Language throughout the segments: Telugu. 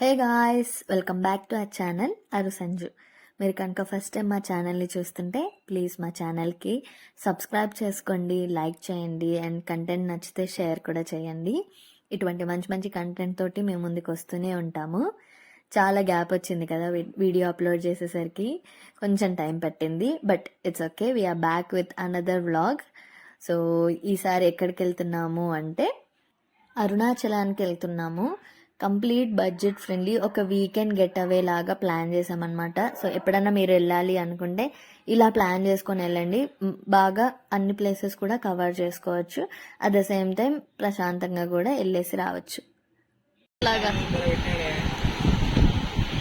Hey guys welcome back to our channel Aru Sanju మీరు కనుక ఫస్ట్ టైం మా ఛానల్ని చూస్తుంటే ప్లీజ్ మా ఛానల్కి సబ్స్క్రైబ్ చేసుకోండి లైక్ చేయండి అండ్ కంటెంట్ నచ్చితే షేర్ కూడా చేయండి. ఇటువంటి మంచి మంచి కంటెంట్ తోటి మేము ముందుకు వస్తూనే ఉంటాము. చాలా గ్యాప్ వచ్చింది కదా వీ- వీడియో అప్లోడ్ చేసేసరికి. కొంచెం టైం పట్టింది but it's okay we're back with another vlog so ఈసారి ఎక్కడికి వెళ్తున్నాము అంటే అరుణాచలానికి వెళ్తున్నాము. కంప్లీట్ బడ్జెట్ ఫ్రెండ్లీ ఒక వీకెండ్ గెట్ అవే లాగా ప్లాన్ చేసామన్నమాట. సో ఎప్పుడన్నా మీరు వెళ్ళాలి అనుకుంటే ఇలా ప్లాన్ చేసుకొని వెళ్ళండి. బాగా అన్ని ప్లేసెస్ కూడా కవర్ చేసుకోవచ్చు. అట్ ద సేమ్ టైం ప్రశాంతంగా కూడా వెళ్ళేసి రావచ్చు. లాగా.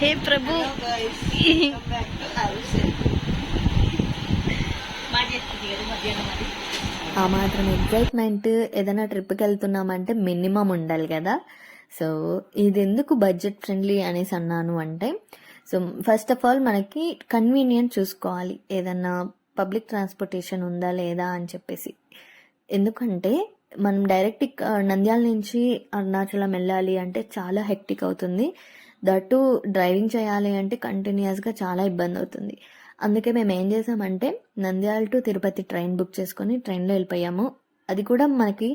హే ప్రభు. ఆ మాత్రం ఎగ్జైట్మెంట్ ఏదైనా ట్రిప్కి వెళ్తున్నామంటే మినిమం ఉండాలి కదా. సో ఇది ఎందుకు బడ్జెట్ ఫ్రెండ్లీ అనేసి అన్నాను అంటే సో ఫస్ట్ ఆఫ్ ఆల్ మనకి కన్వీనియంట్ చూసుకోవాలి. ఏదన్నా పబ్లిక్ ట్రాన్స్పోర్టేషన్ ఉందా లేదా అని చెప్పేసి. ఎందుకంటే మనం డైరెక్ట్ నంద్యాల నుంచి అరుణాచలం వెళ్ళాలి అంటే చాలా హెక్టిక్ అవుతుంది. దట్టు డ్రైవింగ్ చేయాలి అంటే కంటిన్యూస్గా చాలా ఇబ్బంది అవుతుంది. అందుకే మేము ఏం చేసామంటే Nandyal to Tirupati train book చేసుకొని ట్రైన్లో వెళ్ళిపోయాము. అది కూడా మనకి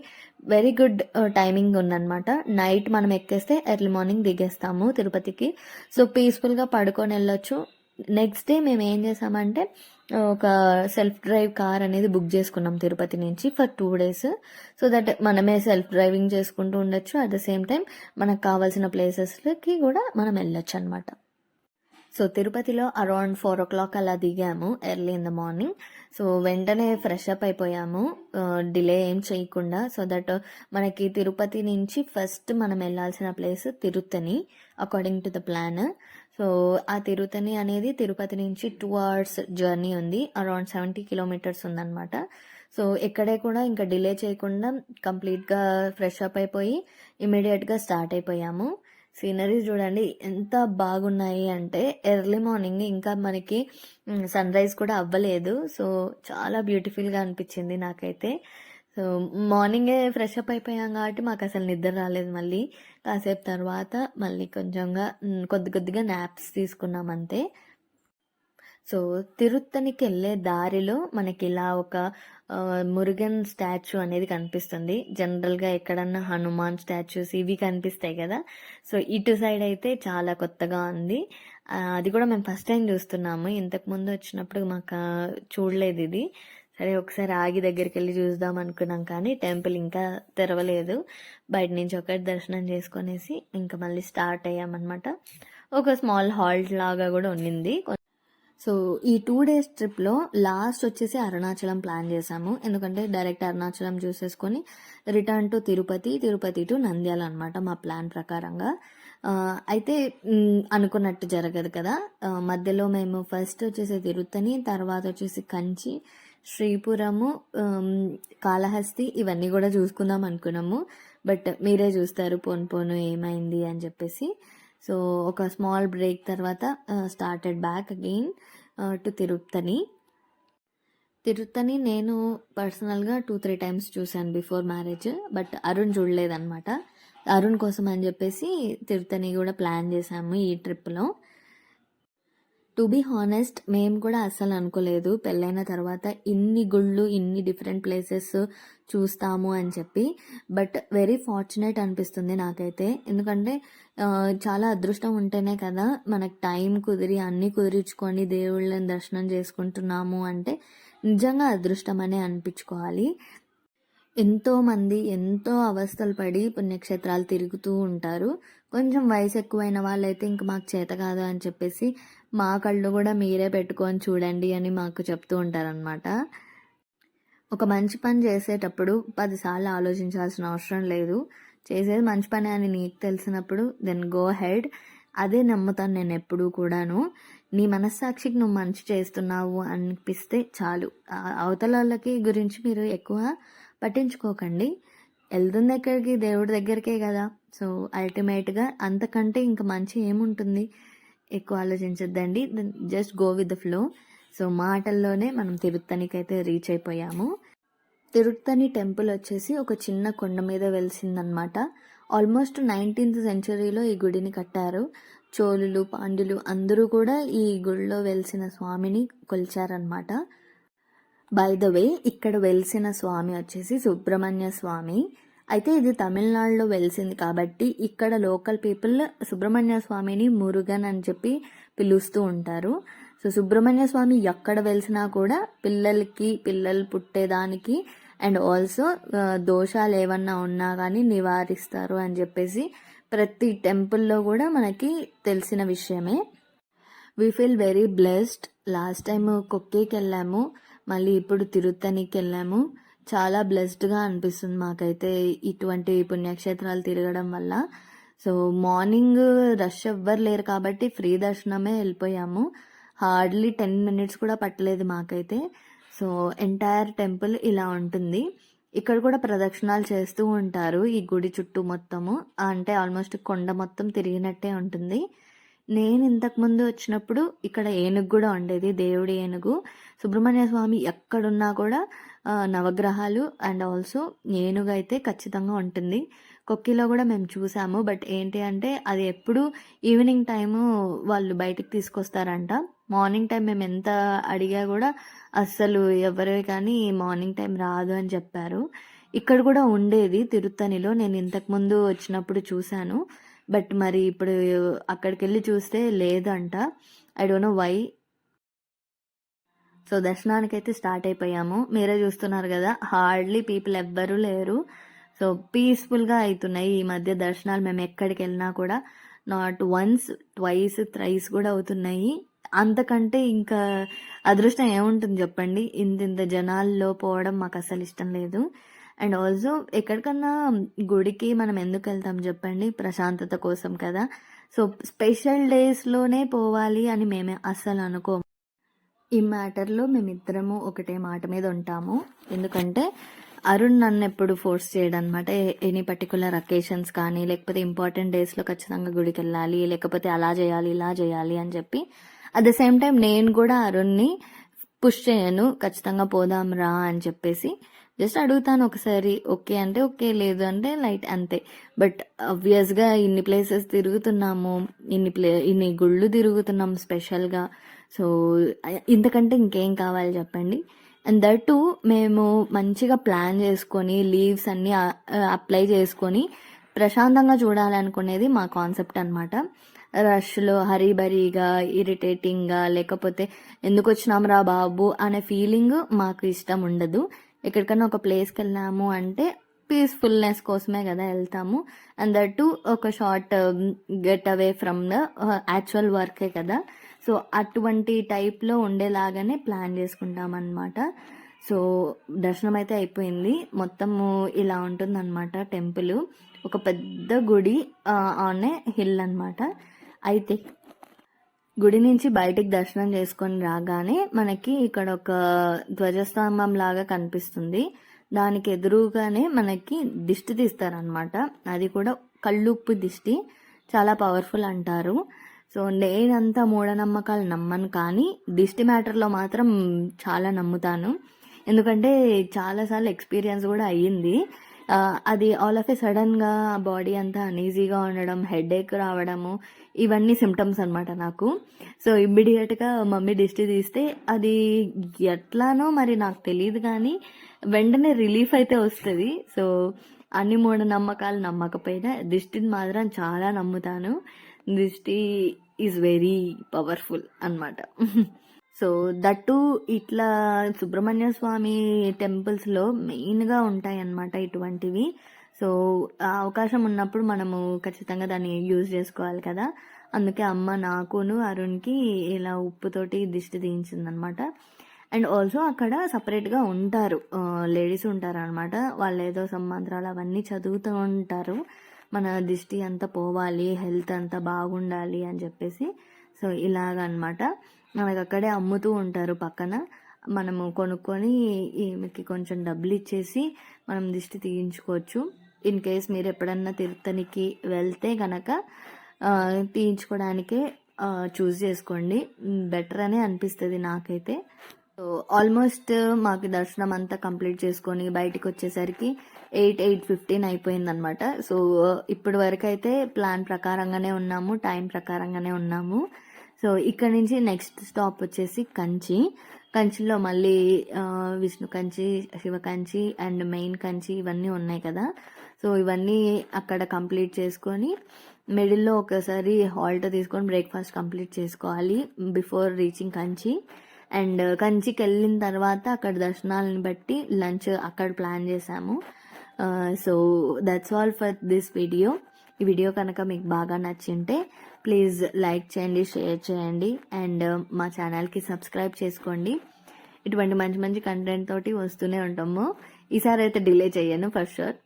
వెరీ గుడ్ టైమింగ్ ఉందన్నమాట. నైట్ మనం ఎక్కేస్తే ఎర్లీ మార్నింగ్ దిగేస్తాము తిరుపతికి. సో పీస్ఫుల్గా పడుకొని వెళ్ళొచ్చు. నెక్స్ట్ డే మేము ఏం చేసామంటే uh, ఒక సెల్ఫ్ డ్రైవ్ కార్ అనేది బుక్ చేసుకున్నాం తిరుపతి నుంచి for two days so that మనమే సెల్ఫ్ డ్రైవింగ్ చేసుకుంటూ ఉండొచ్చు. అట్ ద సేమ్ టైం మనకు కావాల్సిన ప్లేసెస్కి కూడా మనం వెళ్ళొచ్చు అనమాట సో తిరుపతిలో అరౌండ్ ఫోర్ ఓ క్లాక్ అలా దిగాము early in the morning so వెంటనే ఫ్రెష్ అప్ అయిపోయాము. డిలే ఏం చేయకుండా. సో దట్ మనకి తిరుపతి నుంచి ఫస్ట్ మనం వెళ్ళాల్సిన place Tiruttani according to the plan so ఆ తిరుతని అనేది తిరుపతి నుంచి టూ అవర్స్ జర్నీ ఉంది. అరౌండ్ సెవెంటీ కిలోమీటర్స్ ఉందన్నమాట. సో ఎక్కడే కూడా ఇంకా డిలే చేయకుండా కంప్లీట్గా ఫ్రెష్ అప్ అయిపోయి ఇమీడియట్గా స్టార్ట్ అయిపోయాము. సీనరీస్ చూడండి ఎంత బాగున్నాయి అంటే ఎర్లీ మార్నింగ్ ఇంకా మనకి సన్ రైజ్ కూడా అవ్వలేదు. సో చాలా బ్యూటిఫుల్గా అనిపించింది నాకైతే. సో మార్నింగే ఫ్రెష్ అప్ అయిపోయాం కాబట్టి మాకు అసలు నిద్ర రాలేదు మళ్ళీ. కాసేపు తర్వాత మళ్ళీ కొంచెంగా కొద్ది కొద్దిగా నాప్స్ తీసుకున్నాం అంతే. సో తిరుత్తనికి వెళ్ళే దారిలో మనకి ఇలా ఒక మురుగన్ స్టాచ్యూ అనేది కనిపిస్తుంది. జనరల్గా ఎక్కడన్నా హనుమాన్ స్టాచ్యూస్ ఇవి కనిపిస్తాయి కదా. సో ఇటు సైడ్ అయితే చాలా కొత్తగా ఉంది. అది కూడా మేము ఫస్ట్ టైం చూస్తున్నాము. ఇంతకుముందు వచ్చినప్పుడు మాకు చూడలేదు ఇది. సరే ఒకసారి ఆగి దగ్గరికి వెళ్ళి చూద్దాం అనుకున్నాం కానీ టెంపుల్ ఇంకా తెరవలేదు. బయట నుంచి ఒకటి దర్శనం చేసుకొనేసి ఇంకా మళ్ళీ స్టార్ట్ అయ్యామన్నమాట. ఒక స్మాల్ హాల్ట్ లాగా కూడా ఉండింది సో ఈ టూ డేస్ ట్రిప్లో లాస్ట్ వచ్చేసి అరుణాచలం ప్లాన్ చేసాము. ఎందుకంటే direct Arunachalam చూసేసుకొని return to Tirupati Tirupati to Nandyal అనమాట మా ప్లాన్ ప్రకారంగా. అయితే అనుకున్నట్టు జరగదు కదా. మధ్యలో మేము ఫస్ట్ వచ్చేసి తిరుత్తని తర్వాత వచ్చేసి కంచి శ్రీపురము కాళహస్తి ఇవన్నీ కూడా చూసుకుందాం అనుకున్నాము. బట్ మీరే చూస్తారు పోను పోను ఏమైంది అని చెప్పేసి. సో ఒక స్మాల్ బ్రేక్ తర్వాత స్టార్టెడ్ బ్యాక్ అగైన్ టు తిరుపతిని తిరుత్తని నేను పర్సనల్గా టూ త్రీ టైమ్స్ చూశాను బిఫోర్ మ్యారేజ్ బట్ అరుణ్ చూడలేదన్నమాట. అరుణ్ కోసం అని చెప్పేసి తిరుత్తని కూడా ప్లాన్ చేశాము ఈ ట్రిప్లో టు బీ హానెస్ట్ మేము కూడా అస్సలు అనుకోలేదు. పెళ్ళైన తర్వాత ఇన్ని గుళ్ళు ఇన్ని డిఫరెంట్ ప్లేసెస్ చూస్తాము అని చెప్పి. బట్ వెరీ ఫార్చునేట్ అనిపిస్తుంది నాకైతే. ఎందుకంటే చాలా అదృష్టం ఉంటేనే కదా మనకు టైం కుదిరి అన్ని కుదిరించుకొని దేవుళ్ళని దర్శనం చేసుకుంటున్నాము అంటే నిజంగా అదృష్టం అనే అనిపించుకోవాలి. ఎంతోమంది ఎంతో అవస్థలు పడి పుణ్యక్షేత్రాలు తిరుగుతూ ఉంటారు. కొంచెం వయసు ఎక్కువైన వాళ్ళైతే ఇంక మాకు చేత కాదు అని చెప్పేసి మా కళ్ళు కూడా మీరే పెట్టుకొని చూడండి అని మాకు చెప్తూ ఉంటారనమాట ఒక మంచి పని చేసేటప్పుడు పదిసార్లు ఆలోచించాల్సిన అవసరం లేదు. చేసేది మంచి పని అని నీకు తెలిసినప్పుడు దెన్ గో హెడ్ అదే నమ్ముతాను నేను ఎప్పుడూ కూడాను. నీ మనస్సాక్షికి నువ్వు మంచి చేస్తున్నావు అనిపిస్తే చాలు. అవతల వాళ్ళకి గురించి మీరు ఎక్కువ పట్టించుకోకండి. వెళ్తుంది ఎక్కడికి? దేవుడి దగ్గరికే కదా. సో అల్టిమేట్గా అంతకంటే ఇంకా మంచి ఏముంటుంది? ఎక్కువ ఆలోచించద్దండి. Just go with the flow. So మాటల్లోనే మనం తిరుత్తనికైతే రీచ్ అయిపోయాము. తిరుత్తని టెంపుల్ వచ్చేసి ఒక చిన్న కొండ మీద వెలిసిందనమాట ఆల్మోస్ట్ నైన్టీన్త్ సెంచరీలో ఈ గుడిని కట్టారు. చోళులు పాండ్యులు అందరూ కూడా ఈ గుడిలో వెలిసిన స్వామిని కొలిచారనమాట బై ద వే ఇక్కడ వెలిసిన స్వామి వచ్చేసి సుబ్రహ్మణ్య స్వామి. అయితే ఇది తమిళనాడులో వెలిసింది కాబట్టి ఇక్కడ లోకల్ పీపుల్ సుబ్రహ్మణ్య స్వామిని మురుగన్ అని చెప్పి పిలుస్తూ ఉంటారు. సో సుబ్రహ్మణ్య స్వామి ఎక్కడ వెలిసినా కూడా పిల్లలకి పిల్లలు పుట్టేదానికి అండ్ ఆల్సో దోషాలు ఏమన్నా ఉన్నా కానీ నివారిస్తారు అని చెప్పేసి ప్రతి టెంపుల్లో కూడా మనకి తెలిసిన విషయమే. We feel very blessed last time కొక్కేకి వెళ్ళాము. మళ్ళీ ఇప్పుడు తిరుత్తనికి వెళ్ళాము. చాలా బ్లెస్డ్గా అనిపిస్తుంది మాకైతే ఇటువంటి పుణ్యక్షేత్రాలు తిరగడం వల్ల. సో మార్నింగ్ రష్ ఎవ్వరు లేరు కాబట్టి ఫ్రీ దర్శనమే వెళ్ళిపోయాము. హార్డ్లీ టెన్ మినిట్స్ కూడా పట్టలేదు మాకైతే. సో ఎంటైర్ టెంపుల్ ఇలా ఉంటుంది. ఇక్కడ కూడా ప్రదక్షిణాలు చేస్తూ ఉంటారు ఈ గుడి చుట్టూ మొత్తము. అంటే ఆల్మోస్ట్ కొండ మొత్తం తిరిగినట్టే ఉంటుంది. నేను ఇంతకుముందు వచ్చినప్పుడు ఇక్కడ ఏనుగు కూడా ఉండేది దేవుడి ఏనుగు. సుబ్రహ్మణ్య స్వామి ఎక్కడున్నా కూడా నవగ్రహాలు అండ్ ఆల్సో ఏనుగు అయితే ఖచ్చితంగా ఉంటుంది. కొక్కిలో కూడా మేము చూసాము బట్ ఏంటి అంటే అది ఎప్పుడు ఈవినింగ్ టైము వాళ్ళు బయటికి తీసుకొస్తారంట. మార్నింగ్ టైం మేము ఎంత అడిగా కూడా అస్సలు ఎవరే కానీ మార్నింగ్ టైం రాదు అని చెప్పారు. ఇక్కడ కూడా ఉండేది తిరుత్తనిలో నేను ఇంతకుముందు వచ్చినప్పుడు చూశాను. బట్ మరి ఇప్పుడు అక్కడికి వెళ్ళి చూస్తే లేదంట. I don't know why. So దర్శనానికి అయితే స్టార్ట్ అయిపోయాము. మీరే చూస్తున్నారు కదా హార్డ్లీ పీపుల్ ఎవ్వరూ లేరు. సో పీస్ఫుల్గా అవుతున్నాయి ఈ మధ్య దర్శనాలు. మేము ఎక్కడికి వెళ్ళినా కూడా నాట్ వన్స్ ట్వైస్ థ్రైస్ కూడా అవుతున్నాయి. అంతకంటే ఇంకా అదృష్టం ఏముంటుంది చెప్పండి? ఇంత ఇంత జనాల్లో పోవడం మాకు అసలు ఇష్టం లేదు. అండ్ ఆల్సో ఎక్కడికన్నా గుడికి మనం ఎందుకు వెళ్తాం చెప్పండి? ప్రశాంతత కోసం కదా. సో స్పెషల్ డేస్లోనే పోవాలి అని మేమే అస్సలు అనుకోము. ఈ మ్యాటర్లో మేమిద్దరము ఒకటే మాట మీద ఉంటాము. ఎందుకంటే అరుణ్ నన్ను ఎప్పుడు ఫోర్స్ చేయడం అనమాట ఎనీ పర్టికులర్ అకేషన్స్ కానీ లేకపోతే ఇంపార్టెంట్ డేస్లో ఖచ్చితంగా గుడికి వెళ్ళాలి లేకపోతే అలా చేయాలి ఇలా చేయాలి అని చెప్పి. అట్ ద సేమ్ టైం నేను కూడా అరుణ్ని పుష్ చేయను ఖచ్చితంగా పోదాం రా అని చెప్పేసి జస్ట్ అడుగుతాను ఒకసారి ఓకే అంటే ఓకే లేదు అంటే లైట్ అంతే. బట్ అబ్వియస్గా ఇన్ని ప్లేసెస్ తిరుగుతున్నాము ఇన్ని ప్లే ఇన్ని గుళ్ళు తిరుగుతున్నాం స్పెషల్గా సో ఇంతకంటే ఇంకేం కావాలి చెప్పండి? అండ్ దట్ మేము మంచిగా ప్లాన్ చేసుకొని లీవ్స్ అన్నీ అప్లై చేసుకొని ప్రశాంతంగా చూడాలనుకునేది మా కాన్సెప్ట్ అనమాట రష్లో హరీబరీగా ఇరిటేటింగ్గా లేకపోతే ఎందుకు వచ్చినాం రా బాబు అనే ఫీలింగ్ మాకు ఇష్టం ఉండదు. ఎక్కడికైనా ఒక ప్లేస్కి వెళ్ళాము అంటే పీస్ఫుల్నెస్ కోసమే కదా వెళ్తాము. అండ్ దట్ ఒక short get away from the actual వర్కే కదా. సో అటువంటి టైప్లో ఉండేలాగానే ప్లాన్ చేసుకుంటాం అన్నమాట సో దర్శనం అయితే అయిపోయింది. మొత్తము ఇలా ఉంటుందన్నమాట టెంపుల్. ఒక పెద్ద గుడి ఆన్ ఏ హిల్ అనమాట అయితే గుడి నుంచి బయటికి దర్శనం చేసుకొని రాగానే మనకి ఇక్కడ ఒక ధ్వజస్తంభం లాగా కనిపిస్తుంది. దానికి ఎదురుగానే మనకి దిష్టి తీస్తారనమాట అది కూడా కళ్ళుప్పు దిష్టి. చాలా పవర్ఫుల్ అంటారు. సో నేనంతా మూఢనమ్మకాలు నమ్మను కానీ దిష్టి మ్యాటర్లో మాత్రం చాలా నమ్ముతాను. ఎందుకంటే చాలాసార్లు ఎక్స్పీరియన్స్ కూడా అయ్యింది. అది ఆల్ ఆఫ్ ఏ సడన్గా బాడీ అంతా అనీజీగా ఉండడం హెడ్ ఏక్ రావడము ఇవన్నీ సిమ్టమ్స్ అనమాట నాకు. సో ఇమ్మీడియట్గా మమ్మీ దిష్టి తీస్తే అది ఎట్లానో మరి నాకు తెలియదు కానీ వెంటనే రిలీఫ్ అయితే వస్తుంది. సో అన్ని మూఢనమ్మకాలు నమ్మకపోయినా దిష్టిని మాత్రం చాలా నమ్ముతాను. దిష్టి ఈజ్ వెరీ పవర్ఫుల్ అన్నమాట. సో దట్టు ఇట్లా సుబ్రహ్మణ్య స్వామి టెంపుల్స్లో మెయిన్గా ఉంటాయి అన్నమాట ఇటువంటివి. సో ఆ అవకాశం ఉన్నప్పుడు మనము ఖచ్చితంగా దాన్ని యూజ్ చేసుకోవాలి కదా. అందుకే అమ్మ నాకును అరుణ్కి ఇలా ఉప్పుతోటి దిష్టి తీయించిందనమాట అండ్ ఆల్సో అక్కడ సపరేట్గా ఉంటారు. లేడీస్ ఉంటారు అనమాట వాళ్ళు ఏదో సంబంధాలు అవన్నీ చదువుతూ ఉంటారు. మన దిష్టి అంతా పోవాలి హెల్త్ అంతా బాగుండాలి అని చెప్పేసి. సో ఇలాగ అనమాట మనకు అక్కడే అమ్ముతూ ఉంటారు పక్కన. మనము కొనుక్కొని ఈమెకి కొంచెం డబ్బులు ఇచ్చేసి మనం దిష్టి తీయించుకోవచ్చు. ఇన్ కేస్ మీరు ఎప్పుడన్నా తిరుత్తనికి వెళ్తే గనక తీయించుకోవడానికే చూస్ చేసుకోండి. బెటర్ అనే అనిపిస్తుంది నాకైతే. సో ఆల్మోస్ట్ మాకు దర్శనం అంతా కంప్లీట్ చేసుకొని బయటికి వచ్చేసరికి ఎయిట్ ఎయిట్ ఫిఫ్టీన్ అయిపోయింది అనమాట సో ఇప్పటి వరకు అయితే ప్లాన్ ప్రకారంగానే ఉన్నాము టైం ప్రకారంగానే ఉన్నాము. సో ఇక్కడ నుంచి నెక్స్ట్ స్టాప్ వచ్చేసి కంచి. కంచిలో మళ్ళీ విష్ణు కంచి శివ కంచి అండ్ మెయిన్ కంచి ఇవన్నీ ఉన్నాయి కదా. సో ఇవన్నీ అక్కడ కంప్లీట్ చేసుకొని మిడిల్లో ఒకసారి హాల్ట్ తీసుకొని బ్రేక్ఫాస్ట్ కంప్లీట్ చేసుకోవాలి బిఫోర్ రీచింగ్ కంచి. అండ్ కంచికి వెళ్ళిన తర్వాత అక్కడ దర్శనాలను బట్టి లంచ్ అక్కడ ప్లాన్ చేసాము so that's all for this video ఈ వీడియో కనుక మీకు బాగా నచ్చింటే ప్లీజ్ లైక్ చేయండి షేర్ చేయండి అండ్ uh, మా ఛానల్కి సబ్స్క్రైబ్ చేసుకోండి. ఇటువంటి మంచి మంచి కంటెంట్ తోటి వస్తూనే ఉంటాము. ఈసారి అయితే డిలే చేయను ఫర్ షూర్